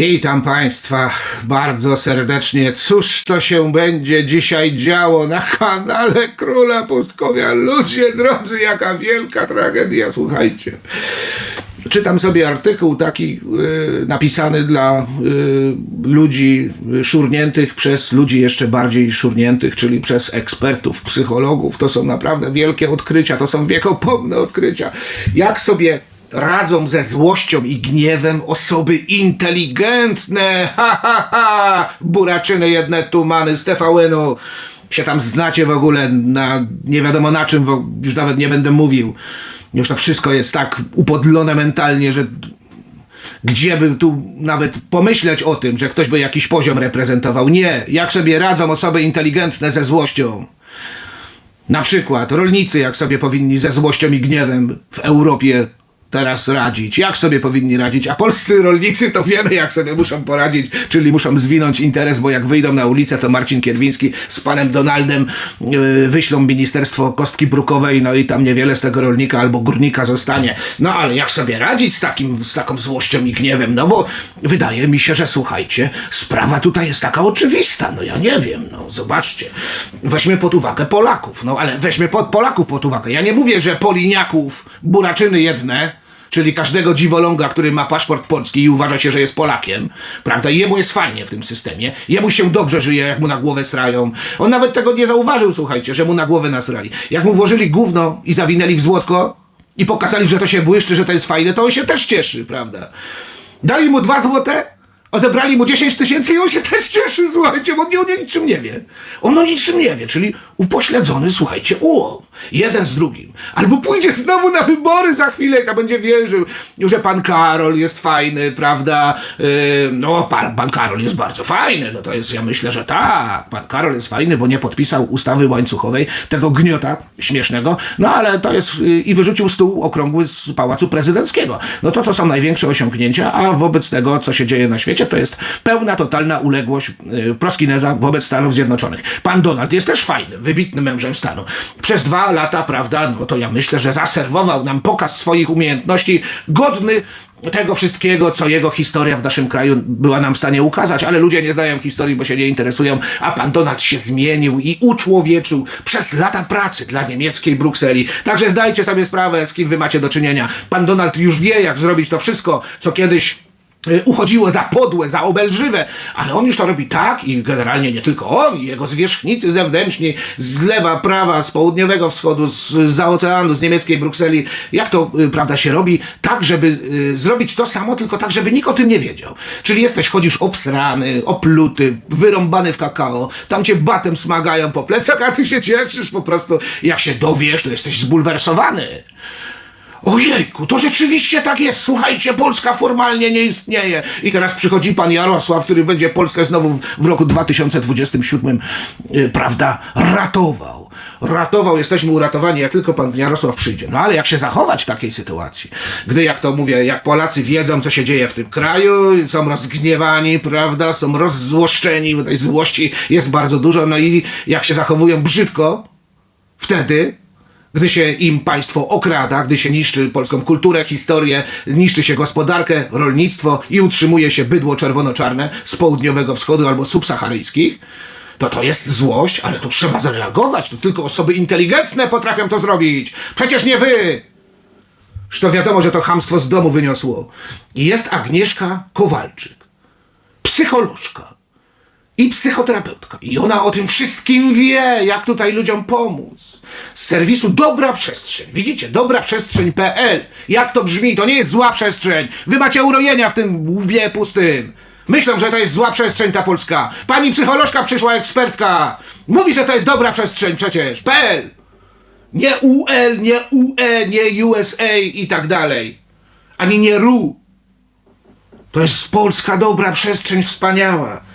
Witam Państwa bardzo serdecznie. Cóż to się będzie dzisiaj działo na kanale Króla Pustkowia? Ludzie drodzy, jaka wielka tragedia, słuchajcie. Czytam sobie artykuł taki y, napisany dla y, ludzi szurniętych przez ludzi jeszcze bardziej szurniętych, czyli przez ekspertów, psychologów. To są naprawdę wielkie odkrycia, to są wiekopomne odkrycia. Jak sobie radzą ze złością i gniewem osoby inteligentne. Ha, ha, ha! Buraczyny jedne tumany z TVN-u. Się tam znacie w ogóle na nie wiadomo na czym, już nawet nie będę mówił. Już to wszystko jest tak upodlone mentalnie, że gdzie by tu nawet pomyśleć o tym, że ktoś by jakiś poziom reprezentował. Nie. Jak sobie radzą osoby inteligentne ze złością. Na przykład rolnicy, jak sobie powinni ze złością i gniewem w Europie teraz radzić. Jak sobie powinni radzić? A polscy rolnicy to wiemy, jak sobie muszą poradzić, czyli muszą zwinąć interes, bo jak wyjdą na ulicę, to Marcin Kierwiński z panem Donaldem yy, wyślą ministerstwo kostki brukowej, no i tam niewiele z tego rolnika albo górnika zostanie. No ale jak sobie radzić z, takim, z taką złością i gniewem? No bo wydaje mi się, że słuchajcie, sprawa tutaj jest taka oczywista. No ja nie wiem, no zobaczcie. Weźmy pod uwagę Polaków, no ale weźmy pod Polaków pod uwagę. Ja nie mówię, że Poliniaków, buraczyny jedne, czyli każdego dziwoląga, który ma paszport polski i uważa się, że jest Polakiem, prawda? I jemu jest fajnie w tym systemie. Jemu się dobrze żyje, jak mu na głowę srają. On nawet tego nie zauważył, słuchajcie, że mu na głowę nasrali. Jak mu włożyli gówno i zawinęli w złotko i pokazali, że to się błyszczy, że to jest fajne, to on się też cieszy, prawda? Dali mu dwa złote, odebrali mu 10 tysięcy i on się też cieszy, słuchajcie, bo on, nie- on niczym nie wie. On o niczym nie wie, czyli upośledzony, słuchajcie, ułom. Jeden z drugim. Albo pójdzie znowu na wybory za chwilę i tam będzie wierzył, że pan Karol jest fajny, prawda? Yy, no, pan, pan Karol jest bardzo fajny, no to jest, ja myślę, że tak. Pan Karol jest fajny, bo nie podpisał ustawy łańcuchowej, tego gniota śmiesznego, no ale to jest, yy, i wyrzucił stół okrągły z Pałacu Prezydenckiego. No to to są największe osiągnięcia, a wobec tego, co się dzieje na świecie, to jest pełna, totalna uległość yy, proskineza wobec Stanów Zjednoczonych. Pan Donald jest też fajny, wybitnym mężem stanu. Przez dwa lata, prawda, no to ja myślę, że zaserwował nam pokaz swoich umiejętności godny tego wszystkiego, co jego historia w naszym kraju była nam w stanie ukazać, ale ludzie nie znają historii, bo się nie interesują, a pan Donald się zmienił i uczłowieczył przez lata pracy dla niemieckiej Brukseli. Także zdajcie sobie sprawę, z kim wy macie do czynienia. Pan Donald już wie, jak zrobić to wszystko, co kiedyś uchodziło za podłe, za obelżywe, ale on już to robi tak i generalnie nie tylko on, jego zwierzchnicy zewnętrzni z lewa, prawa, z południowego wschodu, z, za oceanu, z niemieckiej Brukseli, jak to y, prawda się robi, tak żeby y, zrobić to samo, tylko tak, żeby nikt o tym nie wiedział. Czyli jesteś, chodzisz obsrany, opluty, wyrąbany w kakao, tam cię batem smagają po plecach, a ty się cieszysz po prostu, jak się dowiesz, to jesteś zbulwersowany. Ojejku, to rzeczywiście tak jest. Słuchajcie, Polska formalnie nie istnieje. I teraz przychodzi pan Jarosław, który będzie Polskę znowu w, w roku 2027, yy, prawda, ratował. Ratował, jesteśmy uratowani, jak tylko pan Jarosław przyjdzie. No ale jak się zachować w takiej sytuacji? Gdy, jak to mówię, jak Polacy wiedzą, co się dzieje w tym kraju, są rozgniewani, prawda, są rozzłoszczeni, bo tej złości jest bardzo dużo, no i jak się zachowują brzydko, wtedy, gdy się im państwo okrada, gdy się niszczy polską kulturę, historię, niszczy się gospodarkę, rolnictwo i utrzymuje się bydło czerwono-czarne z południowego wschodu albo subsaharyjskich, to to jest złość, ale tu trzeba zareagować. To tylko osoby inteligentne potrafią to zrobić. Przecież nie wy! Już to wiadomo, że to hamstwo z domu wyniosło. I jest Agnieszka Kowalczyk, psycholożka i psychoterapeutka. I ona o tym wszystkim wie, jak tutaj ludziom pomóc. Z serwisu Dobra Przestrzeń. Widzicie, dobraprzestrzeń.pl. Jak to brzmi? To nie jest zła przestrzeń. Wy macie urojenia w tym łbie pustym. Myślą, że to jest zła przestrzeń ta polska. Pani psycholożka przyszła ekspertka. Mówi, że to jest dobra przestrzeń przecież. PL. Nie UL, nie UE, nie USA i tak dalej. Ani nie RU. To jest polska dobra przestrzeń wspaniała.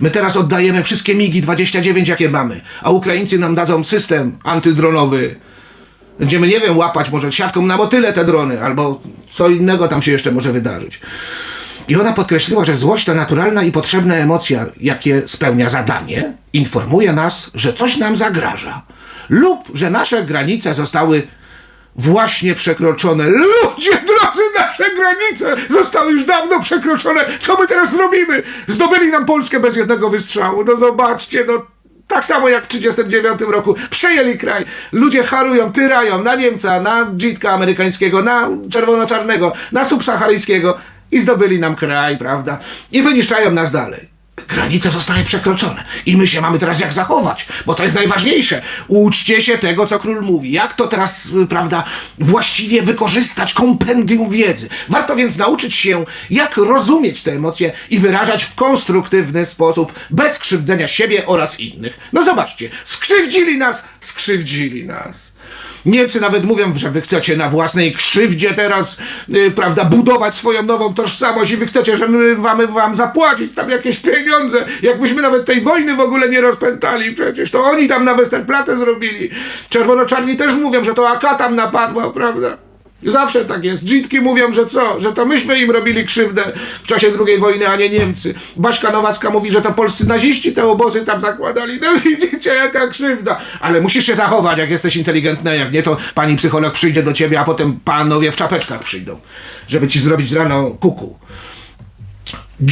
My teraz oddajemy wszystkie MIGI 29, jakie mamy, a Ukraińcy nam dadzą system antydronowy. Będziemy, nie wiem, łapać może siatką na motyle te drony, albo co innego tam się jeszcze może wydarzyć. I ona podkreśliła, że złość to naturalna i potrzebna emocja, jakie spełnia zadanie, informuje nas, że coś nam zagraża, lub że nasze granice zostały właśnie przekroczone. Ludzie drodzy, nasze Nasze granice zostały już dawno przekroczone. Co my teraz zrobimy? Zdobyli nam Polskę bez jednego wystrzału. No zobaczcie, no tak samo jak w 1939 roku. Przejęli kraj. Ludzie harują, tyrają na Niemca, na dzitka amerykańskiego, na czerwono-czarnego, na subsaharyjskiego i zdobyli nam kraj, prawda? I wyniszczają nas dalej. Granice zostały przekroczone i my się mamy teraz jak zachować, bo to jest najważniejsze. Uczcie się tego, co król mówi. Jak to teraz, y, prawda, właściwie wykorzystać kompendium wiedzy. Warto więc nauczyć się, jak rozumieć te emocje i wyrażać w konstruktywny sposób, bez krzywdzenia siebie oraz innych. No zobaczcie, skrzywdzili nas, skrzywdzili nas. Niemcy nawet mówią, że wy chcecie na własnej krzywdzie teraz, y, prawda, budować swoją nową tożsamość i wy chcecie, że my mamy wam zapłacić tam jakieś pieniądze, jakbyśmy nawet tej wojny w ogóle nie rozpętali przecież, to oni tam na Westerplatte zrobili. Czerwono-czarni też mówią, że to AK tam napadła, prawda? Zawsze tak jest. Dzitki mówią, że co? Że to myśmy im robili krzywdę w czasie II wojny, a nie Niemcy. Baśka Nowacka mówi, że to polscy naziści te obozy tam zakładali. No widzicie, jaka krzywda. Ale musisz się zachować, jak jesteś inteligentny, jak nie, to pani psycholog przyjdzie do ciebie, a potem panowie w czapeczkach przyjdą, żeby ci zrobić rano kuku.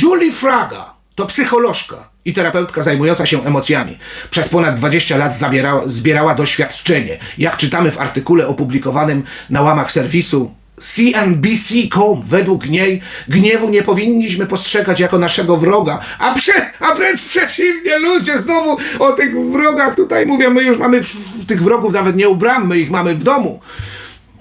Julie Fraga to psycholożka i terapeutka zajmująca się emocjami. Przez ponad 20 lat zabierała, zbierała doświadczenie. Jak czytamy w artykule opublikowanym na łamach serwisu CNBC.com, według niej gniewu nie powinniśmy postrzegać jako naszego wroga, a, prze, a wręcz przeciwnie, ludzie znowu o tych wrogach tutaj mówią, my już mamy w, w tych wrogów nawet nie ubram, my ich mamy w domu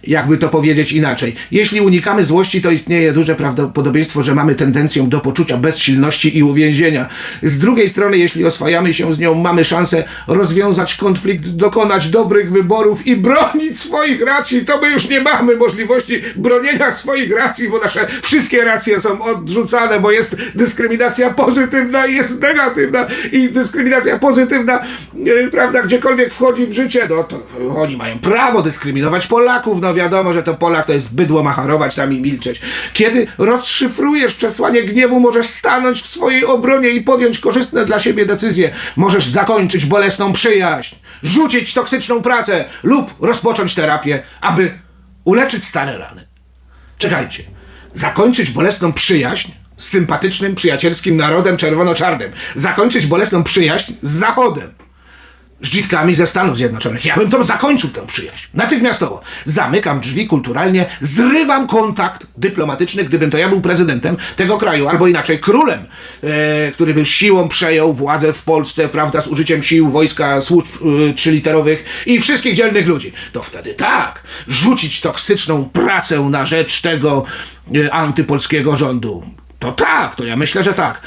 jakby to powiedzieć inaczej. Jeśli unikamy złości, to istnieje duże prawdopodobieństwo, że mamy tendencję do poczucia bezsilności i uwięzienia. Z drugiej strony, jeśli oswajamy się z nią, mamy szansę rozwiązać konflikt, dokonać dobrych wyborów i bronić swoich racji. To my już nie mamy możliwości bronienia swoich racji, bo nasze wszystkie racje są odrzucane, bo jest dyskryminacja pozytywna i jest negatywna. I dyskryminacja pozytywna, yy, prawda, gdziekolwiek wchodzi w życie, no to oni mają prawo dyskryminować Polaków, no wiadomo, że to Polak to jest bydło macharować tam i milczeć. Kiedy rozszyfrujesz przesłanie gniewu, możesz stanąć w swojej obronie i podjąć korzystne dla siebie decyzje. Możesz zakończyć bolesną przyjaźń, rzucić toksyczną pracę lub rozpocząć terapię, aby uleczyć stare rany. Czekajcie. Zakończyć bolesną przyjaźń z sympatycznym, przyjacielskim narodem czerwono-czarnym. Zakończyć bolesną przyjaźń z Zachodem z dzitkami ze Stanów Zjednoczonych. Ja bym to zakończył tę przyjaźń. Natychmiastowo. Zamykam drzwi kulturalnie, zrywam kontakt dyplomatyczny, gdybym to ja był prezydentem tego kraju, albo inaczej królem, e, który by siłą przejął władzę w Polsce, prawda, z użyciem sił wojska, służb e, trzyliterowych i wszystkich dzielnych ludzi. To wtedy tak, rzucić toksyczną pracę na rzecz tego e, antypolskiego rządu. To tak, to ja myślę, że tak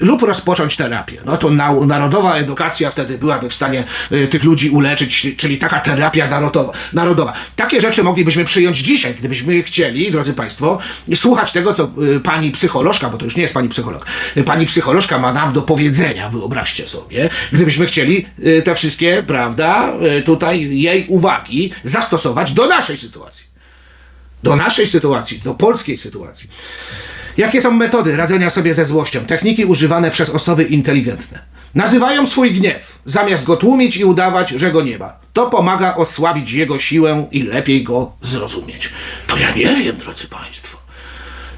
lub rozpocząć terapię. No to na, narodowa edukacja wtedy byłaby w stanie y, tych ludzi uleczyć, czyli taka terapia narodowa, narodowa. Takie rzeczy moglibyśmy przyjąć dzisiaj, gdybyśmy chcieli, drodzy Państwo, słuchać tego, co y, pani psycholożka, bo to już nie jest pani psycholog, y, pani psycholożka ma nam do powiedzenia, wyobraźcie sobie, gdybyśmy chcieli y, te wszystkie, prawda, y, tutaj jej uwagi zastosować do naszej sytuacji. Do naszej sytuacji, do polskiej sytuacji. Jakie są metody radzenia sobie ze złością? Techniki używane przez osoby inteligentne. Nazywają swój gniew, zamiast go tłumić i udawać, że go nie ma. To pomaga osłabić jego siłę i lepiej go zrozumieć. To ja nie wiem, drodzy Państwo.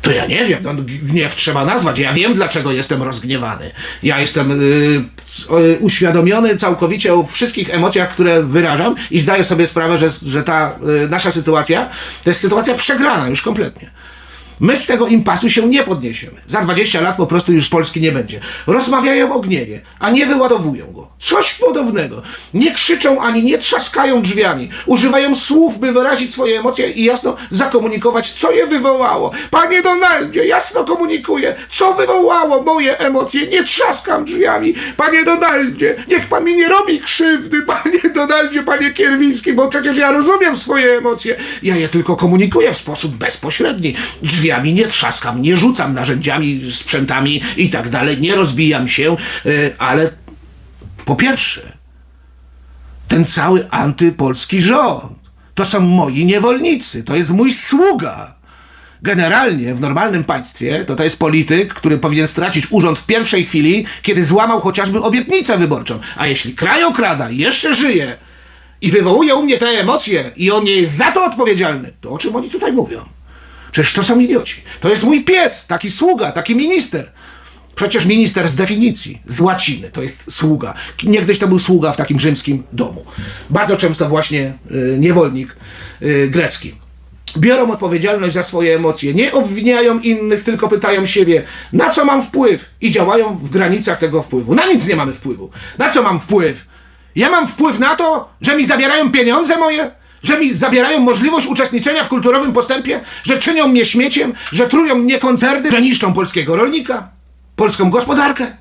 To ja nie wiem, no, gniew trzeba nazwać. Ja wiem, dlaczego jestem rozgniewany. Ja jestem y, c- y, uświadomiony całkowicie o wszystkich emocjach, które wyrażam i zdaję sobie sprawę, że, że ta y, nasza sytuacja to jest sytuacja przegrana już kompletnie. My z tego impasu się nie podniesiemy. Za 20 lat po prostu już Polski nie będzie. Rozmawiają o gniewie, a nie wyładowują go. Coś podobnego. Nie krzyczą ani nie trzaskają drzwiami. Używają słów, by wyrazić swoje emocje i jasno zakomunikować, co je wywołało. Panie Donaldzie, jasno komunikuję, co wywołało moje emocje. Nie trzaskam drzwiami. Panie Donaldzie, niech pan mi nie robi krzywdy. Panie Donaldzie, panie Kierwiński, bo przecież ja rozumiem swoje emocje. Ja je tylko komunikuję w sposób bezpośredni. Drzwiami nie trzaskam, nie rzucam narzędziami, sprzętami i tak dalej, nie rozbijam się, y, ale po pierwsze, ten cały antypolski rząd to są moi niewolnicy, to jest mój sługa. Generalnie w normalnym państwie to to jest polityk, który powinien stracić urząd w pierwszej chwili, kiedy złamał chociażby obietnicę wyborczą. A jeśli kraj okrada jeszcze żyje i wywołuje u mnie te emocje i on nie jest za to odpowiedzialny, to o czym oni tutaj mówią? Przecież to są idioci. To jest mój pies, taki sługa, taki minister. Przecież minister z definicji, z łaciny, to jest sługa. Niegdyś to był sługa w takim rzymskim domu. Bardzo często właśnie y, niewolnik y, grecki. Biorą odpowiedzialność za swoje emocje, nie obwiniają innych, tylko pytają siebie, na co mam wpływ i działają w granicach tego wpływu. Na nic nie mamy wpływu. Na co mam wpływ? Ja mam wpływ na to, że mi zabierają pieniądze moje? Że mi zabierają możliwość uczestniczenia w kulturowym postępie? Że czynią mnie śmieciem? Że trują mnie koncerny? Że niszczą polskiego rolnika? Polską gospodarkę?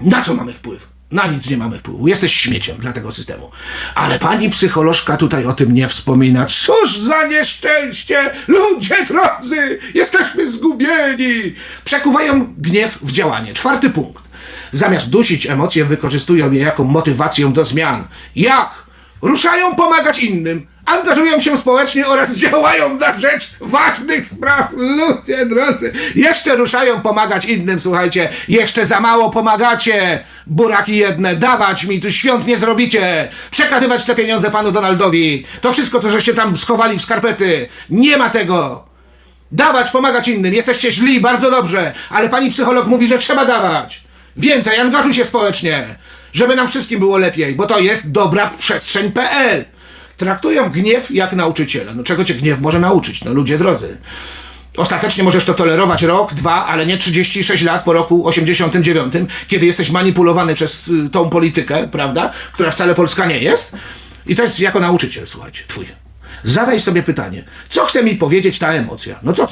Na co mamy wpływ? Na nic nie mamy wpływu. Jesteś śmieciem dla tego systemu. Ale pani psycholożka tutaj o tym nie wspomina. Cóż za nieszczęście! Ludzie drodzy! Jesteśmy zgubieni! Przekuwają gniew w działanie. Czwarty punkt. Zamiast dusić emocje, wykorzystują je jako motywację do zmian. Jak? Ruszają pomagać innym, angażują się społecznie oraz działają na rzecz ważnych spraw. Ludzie drodzy, jeszcze ruszają pomagać innym, słuchajcie, jeszcze za mało pomagacie. Buraki jedne, dawać mi, tu świąt nie zrobicie. Przekazywać te pieniądze panu Donaldowi. To wszystko, co żeście tam schowali w skarpety. Nie ma tego. Dawać, pomagać innym. Jesteście źli, bardzo dobrze, ale pani psycholog mówi, że trzeba dawać. Więcej, angażuj się społecznie, żeby nam wszystkim było lepiej, bo to jest dobra przestrzeń.pl. Traktują gniew jak nauczyciela. No czego cię gniew może nauczyć? No ludzie drodzy. Ostatecznie możesz to tolerować rok, dwa, ale nie 36 lat po roku 89, kiedy jesteś manipulowany przez y, tą politykę, prawda, która wcale polska nie jest. I to jest jako nauczyciel, słuchajcie, twój. Zadaj sobie pytanie, co chce mi powiedzieć ta emocja? No co,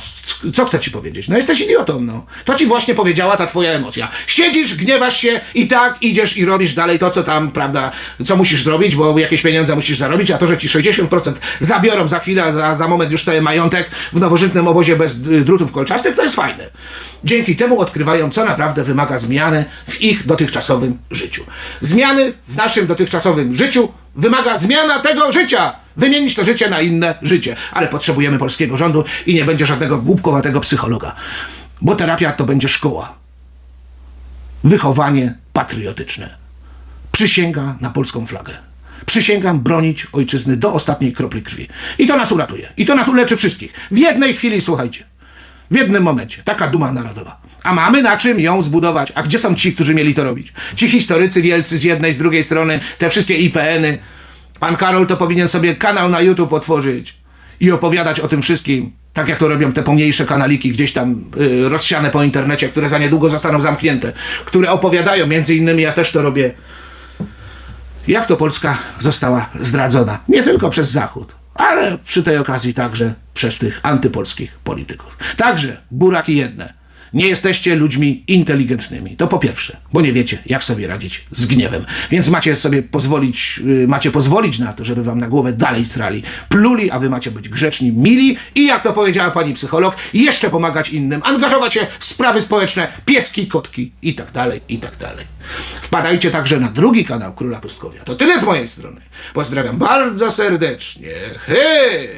co chce ci powiedzieć? No jesteś idiotą, no. To ci właśnie powiedziała ta twoja emocja. Siedzisz, gniewasz się i tak idziesz i robisz dalej to, co tam, prawda, co musisz zrobić, bo jakieś pieniądze musisz zarobić, a to, że ci 60% zabiorą za chwilę, za, za moment już cały majątek w nowożytnym obozie bez drutów kolczastych, to jest fajne. Dzięki temu odkrywają, co naprawdę wymaga zmiany w ich dotychczasowym życiu. Zmiany w naszym dotychczasowym życiu wymaga zmiana tego życia. Wymienić to życie na inne życie. Ale potrzebujemy polskiego rządu i nie będzie żadnego głupkowatego psychologa. Bo terapia to będzie szkoła. Wychowanie patriotyczne. Przysięga na polską flagę. Przysięgam bronić ojczyzny do ostatniej kropli krwi. I to nas uratuje. I to nas uleczy wszystkich. W jednej chwili, słuchajcie. W jednym momencie. Taka duma narodowa. A mamy na czym ją zbudować. A gdzie są ci, którzy mieli to robić? Ci historycy wielcy z jednej, z drugiej strony, te wszystkie IPN-y. Pan Karol to powinien sobie kanał na YouTube otworzyć i opowiadać o tym wszystkim. Tak jak to robią te pomniejsze kanaliki gdzieś tam y, rozsiane po internecie, które za niedługo zostaną zamknięte. Które opowiadają, między innymi ja też to robię, jak to Polska została zdradzona. Nie tylko przez Zachód, ale przy tej okazji także przez tych antypolskich polityków. Także buraki jedne. Nie jesteście ludźmi inteligentnymi. To po pierwsze, bo nie wiecie, jak sobie radzić z gniewem. Więc macie sobie pozwolić, yy, macie pozwolić na to, żeby wam na głowę dalej srali, pluli, a wy macie być grzeczni, mili i jak to powiedziała pani psycholog, jeszcze pomagać innym, angażować się w sprawy społeczne, pieski, kotki i tak dalej, i tak dalej. Wpadajcie także na drugi kanał Króla Pustkowia. To tyle z mojej strony. Pozdrawiam bardzo serdecznie. Hej!